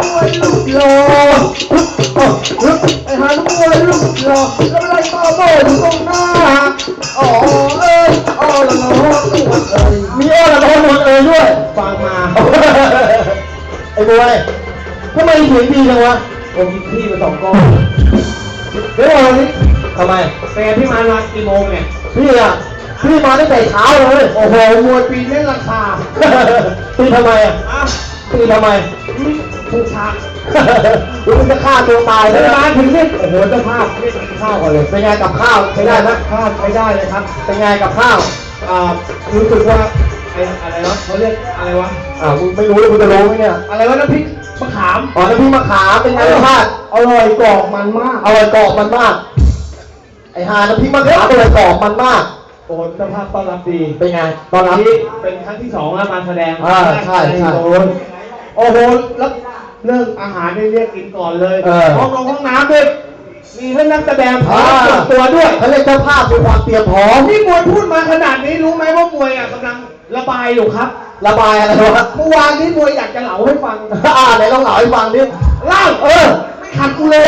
มวยลูกหล่ออาหารมวยลูกหล่อละไรต่อโบอยู่ตรงหน้าอ๋อเอ้ยอ๋อละเนาะตัวเอ้ยมีอะคนหมดเอ่ยด้วย ฟังมาไอ้บวยทำไมเสียงดีจังวะผมกินที่ไปสองก้อนเดี๋ยววันนี้ ทำไมเป็นไงพี่มามากี่โมงเนี่ยพี่อะพี่มาตั้งแต่เช้าเลย โอ้โหมวยปีเล่นราคาตีทำไมอะอะตีทำไมผู้ชารู้มึงจะฆ่าตัวตายเดิใช่นไหมมาถึงนี่โอ้โหเจ้าภาพเรียกข้าวก่อนเลยเป็นไงกับข้าวใช้ได้ไหมภาพใช้ได้เลยครับเป็นไงกับข้าวอ่ารู้สึกว่าไอ้อะไรวะเขาเรียกอะไรวะ อ่ามึงไม่รู้เลยมึงจะรู้ไหมเนี่ยอะไรวะน้ำพริกมะขาม อ๋อน้ำพริกมะขามเป็นไงรสชาติอร่อยกรอบมันมากอร่อยกรอบมันมากไอ้หาน้ำพริกมะขามอร่อยกรอบมันมาก โอ้โหเจ้าภาพต้อนรับดีเป็นไงตอนรับ นี่เป็นครั้งที่สองแล้วมาแสดงอ่าใช่ใช่ โอ้โหโอ้โหแล้วเรื่องอาหารนี่เรียกกินก่อนเลยเออ ห้องนงห้องน้ำด้วยมีให้นักแสดงพร้ออ่ามส่วนตัวด้วยเขาเรียกเจ้าภาพมีความเตรียมพร้อมนี่มวยพูดมาขนาดนี้รู้ไหมว่ามวยอะกำลังระบายอยู่ครับระบายอะไรวะเมื่อวานนี้มวยอยากจะเล่าให้ฟัง อ่าไหนลองเล่าให้ฟังดิ เล่าเออไม่ ขัดกูเลย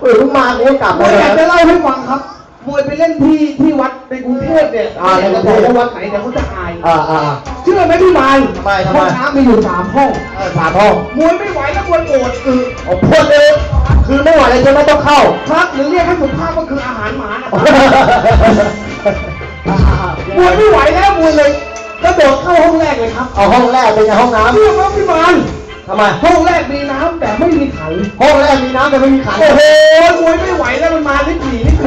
เออเพิ่งมากูก็กลับมเลวยอยากจะเล่าให้ฟังครับ มวยไปเล่นที่ที่วัดในกรุงเทพเนี่ยอ่าในกรุงเทพแต่ว่าวัดไหนเดี๋ยวเขาจะอาย อ่าอ่า เชื่อไหมพี่มายทำไมทำไม ห้องน้ำมีอยู่สามห้อง เออสามห้องมวยไม่ไหวแล้วมวยโกรธคือโอ้พูดเลยคือไม่ไหวเลยใช่ไหมต้องเข้าพักหรือเรียกให้สุภาพก็คืออาหารหมานะครับมวยไม่ไหวแล้วมวยเลยกระโดดเข้าห้องแรกเลยครับ เอาห้องแรกเป็นไงห้องน้เชื่อไหมพี่มายำทำไม ห้องแรกมีน้ำแต่ไม่มีขันห้องแรกมีน้ำแต่ไม่มีขันโอ้โหมวยไม่ไหวแล้วมันมาลิบหลีลิบหลี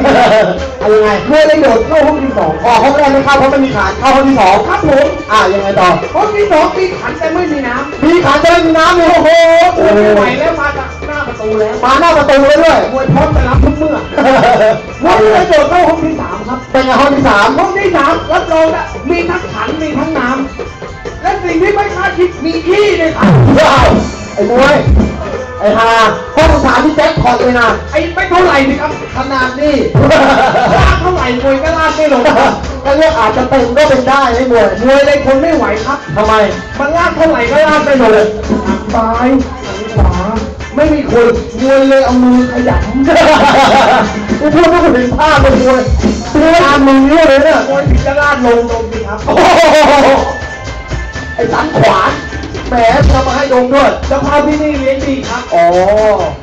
อะไรยังไงมวยเลยโดดเข้าห้องที่สองอ๋อห้องแรกไม่เข้าเพราะไม่มีขันเข้าห้องที่สองครับผมอ่ายังไงต่อห้องที่สองมีขันแต่ไม่มีน้ำมีขันแต่ไม่มีน้ำเลยโอ้โหมวยไม่ไหวแล้วมาจากหน้าประตูแล้วมาหน้าประตูเลยด้วยมวยพร้อมจะรับทุกเมื่อมวยเลยโดดเข้าห้องที่สามครับเป็นไงห้องที่สามห้องที่สามรับรองนะมีทั้งขันมีทั้งน้ำและสิ่งที่ไม่คาดคิดมีขี้ด้วยครับว้าวไอ้มวย ไอ้ฮาห้องสามที่แจ็คพอตเลยนะ ไอ้ไม่เท่าไหร่สิครับขนาดนี้ลากเท่าไหร่มวยก็ลากไม่ลงครับก็เรียกอาจจะเต็มก็เป็นได้ไอ้มวยมวยเลยทนไม่ไหวครับทำไม มันลากเท่าไหร่ก็ลากไม่ลงทางซ้ายทางขวาไม่มีคนมวยเลยเอามือขยำกูพูดไม่ถึงภาพเลยมวยดูตามมึงเนี่ยเลยเนี่ยมวยถึงจะลาดลงลงสิครับโอ้โหไอ้สันขวาน แหมทำมาให้ดมด้วยจ้าภาพที่นี่เลี้ยงดีครับ อ๋อ